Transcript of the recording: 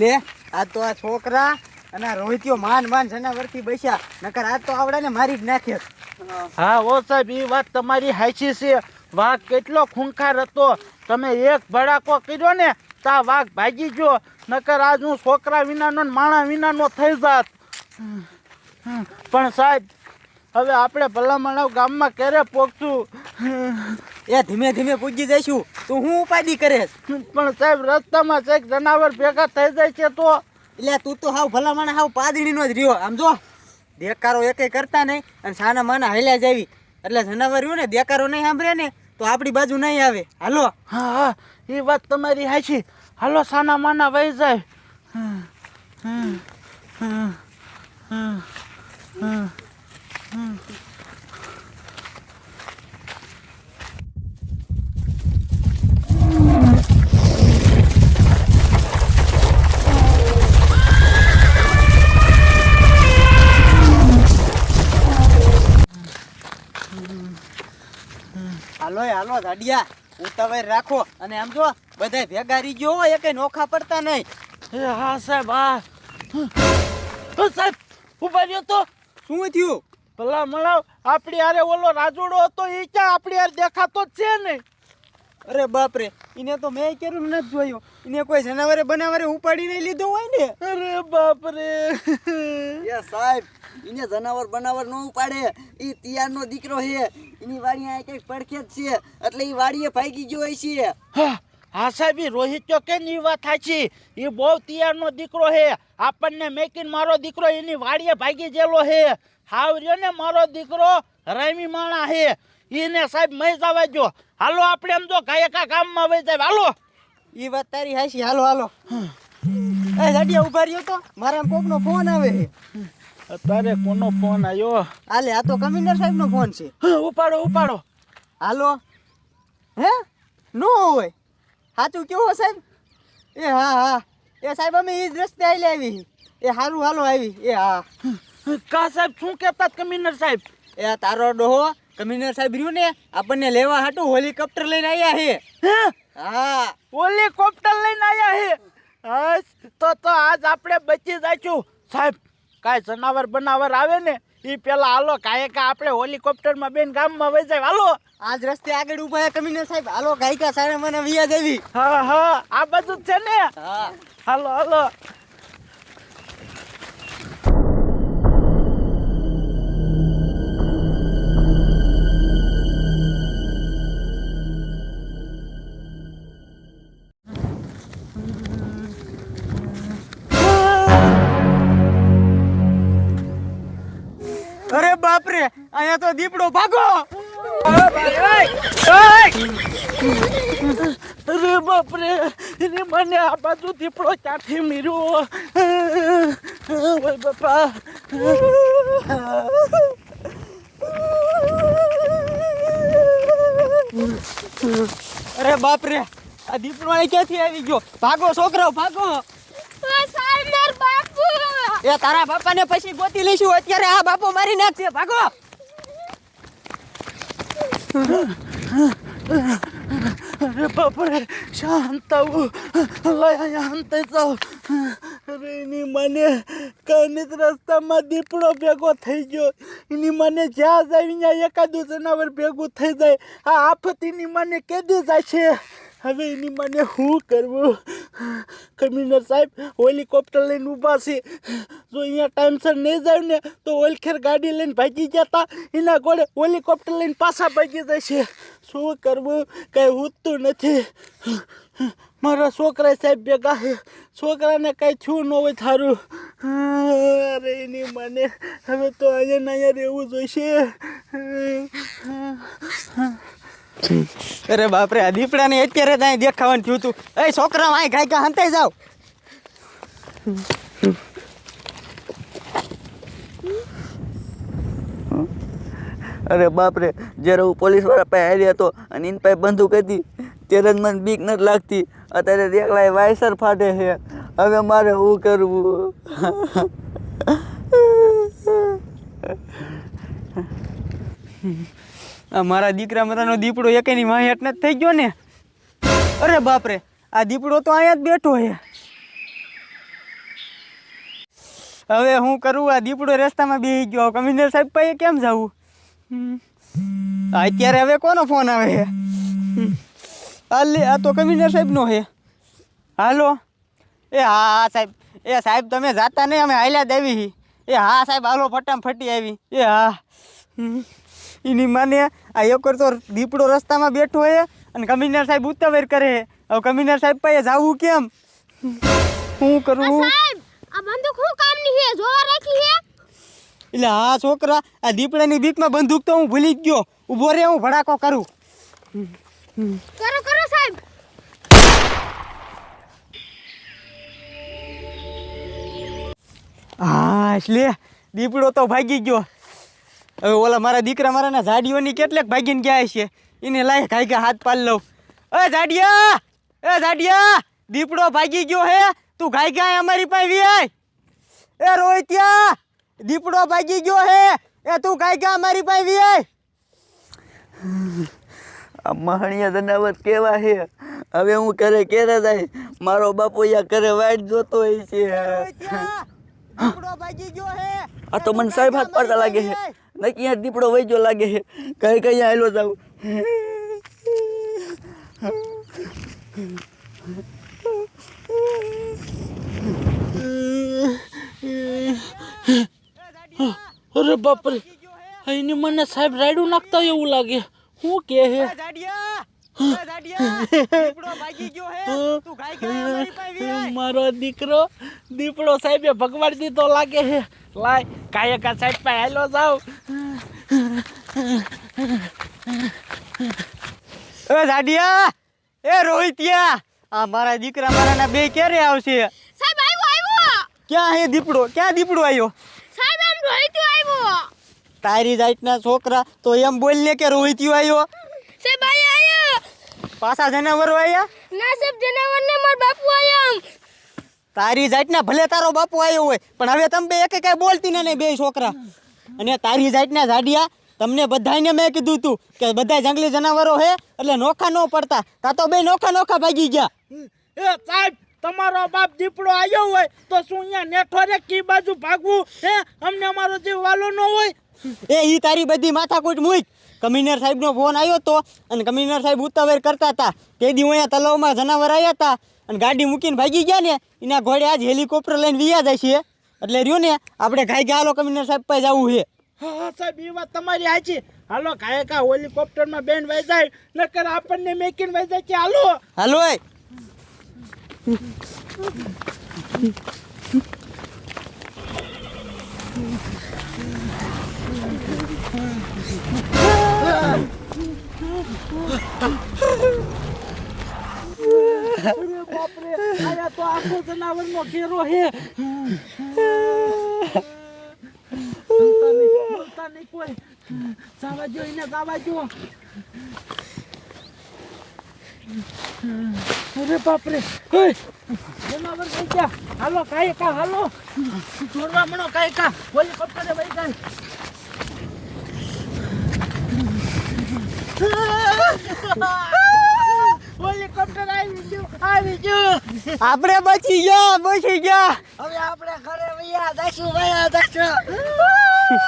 લે, આ તો આ છોકરા અને આ રોહિતીઓ માન માન જનાવરથી બેસ્યા. નકર આ તો આવડાને મારી જ નાખે. હા, ઓ સાહેબ એ વાત તમારી હાચી છે. વાઘ કેટલો ખૂંખાર હતો. તમે એક ભડાકો કર્યો ને, તા વાઘ ભાગી ગયો. નકર આજ હું છોકરા વિનાનો ને માણા વિનાનો થઈ જાત. પણ સાહેબ હવે આપણે ભલામણ ગામમાં ક્યારે પહોંચશું એ ધીમે ધીમે પૂજી જઈશું. તો હું ઉપાધિ કરે? પણ સાહેબ રસ્તામાં ચેક જનાવર ભેગા થઈ જાય છે તો? એટલે તું તો હાવ ભલામણ હાવ પાદડીનો જ રહ્યો. આમ જો દેકારો એકે કરતા નહીં અને સાના માના હાલ્યા જાવી. એટલે જનાવર રહ્યું ને દેકારો નહીં સાંભળે ને તો આપણી બાજુ નહીં આવે. હાલો. હા હા એ વાત તમારી હાચી. હાલો સાના માના વહી જાય. હમ, હમ, હમ, હમ. હાલો હાલો ગાડિયા. ઉતાવળ રાખો. અને આમ જો બધા ભેગા રહી ગયો હોય કઈ નોખા પડતા નહીં. એ હા સાહેબ હા. તો સાહેબ ઊભા રહ્યો તો. શું થયું? ભલા મળાવ આપણી આરે ઓલો રાજોડો હતો એ ક્યાં આપણી હારે દેખાતો જ છે ને? અરે બાપરે એને તો મેં કેરું નથી જોયું. એને કોઈ જનાવરે બનાવરે ઉપાડીને લીધો હોય ને? અરે બાપરે. એ સાહેબ એને જનાવર બનાવર ન ઉપાડે. એ તિયારનો દીકરો છે. એની વાડી આ કંઈક પડખે જ છે. એટલે એ વાડીએ ભાગી ગયો હોય છે. હા હા સાહેબ રોહિત તો કે ની વાત સાચી એ બહુ તિયારનો દીકરો હે. આપણને મેકીન મારો દીકરો એની વાડીએ ભાગી ગયેલો હે. હાવ રહ્યો ને મારો દીકરો રામી માણા હે. એને સાહેબ મય જવા જો હાલો આપણે એમ જો કાયકા ગામમાં વહી જાય. હાલો. એ વાત તારી હાશી હાલો હાલો. એ ગાડીયા ઊભા રહ્યો તો. મારા કોકનો ફોન આવે અત્યારે તારે કોનો ફોન આવ્યો હાલે આ તો કમિશનર સાહેબનો ફોન છે. ઉપાડો ઉપાડો. હાલો. હે? નો હોય. સાચું કેવું સાહેબ? એ હા હા. એ સાહેબ અમે એ જ રસ્તે આવેલી આવી. એ હારું હાલો આવી. એ હા. કા સાહેબ શું કહેતા કમિશનર સાહેબ? એ તારો ડોહો કમિશનર સાહેબ રહ્યું ને આપણને લેવા હાટું હોલિકોપ્ટર લઈને આવ્યા છે હે? હા. હોલિકોપ્ટર લઈને આવ્યા હે? હાશ, તો તો આજ આપણે બચી જાશું સાહેબ કાંઈ જનાવર બનાવર આવે ને એ પેલા હાલો ગાયકા કા આપણે હેલિકોપ્ટરમાં બેન ગામમાં વહી જાય. હાલો. આજ રસ્તે આગળ ઊભા કમી કમિશનર સાહેબ. હાલો ગાયકા સારા મને વિયા દેવી. હા હા આ બધું છે ને. હા. હાલો હાલો. રે અહીંયા તો દીપડો ભાગો. અરે બાપરે, એને મને આ બાજુ દીપડો ક્યાંથી મીર્યો? ઓય બાપા. અરે બાપ રે આ દીપડો ક્યાંથી આવી ગયો? ભાગો છોકરો ભાગો. એ તારા બાપાને પછી ગોતી લઈશું. અત્યારે આ બાપો મારી નાખશે. ભાગો. અરે બાપરે, શાંત આવું. શાંત જાઓ. એની મને કઈ રસ્તામાં દીપડો ભેગો થઈ ગયો. એની મને જ્યાં જાય ત્યાં એકાદું જનાવર ભેગું થઈ જાય. આ આફત મને કેદી જાય છે? હવે એની મને શું કરવું? કમિશનર સાહેબ હેલિકોપ્ટર લઈને ઊભા છે. જો અહીંયા ટાઈમસર નહીં જાય ને, તો ઓલખેર ગાડી લઈને ભાગી જતા. એના ગોળે હેલિકોપ્ટર લઈને પાછા ભાગી જાય છે. શું કરવું? કાંઈ ઉઠતું નથી. મારા છોકરા સાહેબ ભેગા છોકરાને કાંઈ છું ન હોય થારું. અરે એની મને હવે તો અહીંયા અહીંયા રહેવું જોઈશે. અરે બાપરે, આ દીપડાને અત્યારે ત્યાં દેખાવાનું થયું હતું એ છોકરા અહીં ગાયકા હંતાઈ જાવ અરે બાપરે, જ્યારે હું પોલીસવાળા પાસે આવ્યો હતો અને એની પાસે બંદૂક હતી, ત્યારે જ મને બીક નથી લાગતી. અત્યારે દેખલાય વાયસર ફાટે છે. હવે મારે શું કરવું? મારા દીકરા મરાનો દીપડો એકેની વાહેટ જ થઈ ગયો ને. અરે બાપરે, આ દીપડો તો અહીંયા જ બેઠો છે. હવે હું કરું, આ દીપડો રસ્તામાં બેસી ગયો. કમિશનર સાહેબ પાસે કેમ જવું. અત્યારે હવે કોનો ફોન આવે છે? હમ. આ તો કમિશનર સાહેબનો છે. હાલો. એ હા હા સાહેબ. એ સાહેબ, તમે જાતા નહીં, અમે હાલ્યા દેવી એ હા સાહેબ, હાલો ફટામ ફટી આવી. એ હા. એની માને આ એક તો દીપડો રસ્તામાં બેઠો હોય અને કમિશનર સાહેબ ઉતાવળ કરે હે. હવે કમિશનર સાહેબ પાસે જાવું કેમ? શું કરું? આ બંદૂક શું કામની છે જોવા રાખી છે એટલે હા છોકરા આ દીપડાની બીકમાં બંદૂક તો હું ભૂલી જ ગયો. ઊભો રે હું ભડાકો કરું. કરો કરો સાહેબ. હા એટલે દીપડો તો ભાગી ગયો. હવે ઓલા મારા દીકરા મારા ના ઝાડીઓની કેટલેક ભાગીને ગયા છે. એને લાય ખાઈ કે હાથ પાલ લઉં. એ ઝાડિયા એ ઝાડિયા દીપડો ભાગી ગયો હે. તું ખાઈ ગયા અમારી પાસે વિયાય એ રોહિત્યા! દીપડો ભાગી ગયો હે. એ તું ખાઈ ગયા અમારી પાસે વિયાય આ મહાણિયા જનાવર કેવા છે હવે હું ઘરે કેરે જાય. મારો બાપુ યા ઘરે વાઈટ જોતો હોય છે. ગયો આ તો મને સાહેબ હાથ પડતા લાગે છે. નક્કી યાર દીપડો વહી ગયો લાગે છે કઈ કઈ હાલો જાવ અરે બાપરે એની મને સાહેબ રાયડું નાખતા હોય એવું લાગે શું કે હે મારો દીકરો દીપડો સાહેબે ભગવાન દીધો લાગે છે કાયકા સાહેબ પાસે હાલો જાવ એ જાડિયા એ રોહિતિયા આ મારા દીકરા મારાના બે ક્યારે આવશે? સાહેબ આવ્યો આવ્યો ક્યાં હે દીપડો? ક્યાં દીપડો આવ્યો સાહેબ એમ રોહિત્યો આવ્યો તારી જાતના છોકરા તો એમ બોલ ને કે રોહિતિયો આવ્યો સાહેબ આયા આયા. પાછા જનાવરો આવ્યા ના સાહેબ જનાવર ને માર બાપુ આયા આમ. તારી જાતના ભલે તારો બાપુ આવ્યો હોય પણ હવે તમે બે એક કઈ બોલતી ને બે છોકરા. અને તારી જાતના જાડિયા તમને બધાને મેં કીધું તું કે બધા જંગલી જનાવરો હે એટલે નોખા ન પડતા. તા તો બે નોખા નોખા ભાગી ગયા. એ સાહેબ તમારો બાપ દીપડો આવ્યો હોય તો શું અહીંયા નેઠો રે કી બાજુ ભાગવું? હે અમને અમારો જીવ વાલો ન હોય? એ ઈ તારી બધી માથાકૂટ મૂક. કમિશનર સાહેબનો ફોન આવ્યો હતો અને કમિશનર સાહેબ ઉતાવળ કરતા હતા. તે દી અહીંયા તલાવમાં જનાવર આવ્યા હતા અને ગાડી મૂકીને ભાગી ગયા ને એના ઘોડે આજ હેલિકોપ્ટર લઈને વિયા જાય છે. એટલે રહ્યો ને આપણે ખાઈ ગયા હાલો કમિશનર સાહેબ પાસે જવું છે. હા સાહેબ એ વાત તમારી સાચી. હાલો કાયકા હેલિકોપ્ટરમાં બેન વહી જાય નકર આપણને મેકીને વહી જાય કે હાલો? હાલો આયા તો આખો જનાવરનો ઘેરો હે. કોઈ જાવા જો એને જાવા જો અરે બાપરે જનાવર કઈ ગયા હાલો કાંઈ કા હાલો છોડવા મણો કાંઈ કા જાય હેલિકોપ્ટર આવી ગયું આવી ગયું આપણે બચી ગયા બચી ગયા. હવે આપણે ઘરે વૈયા દસું વૈયા જઈશું.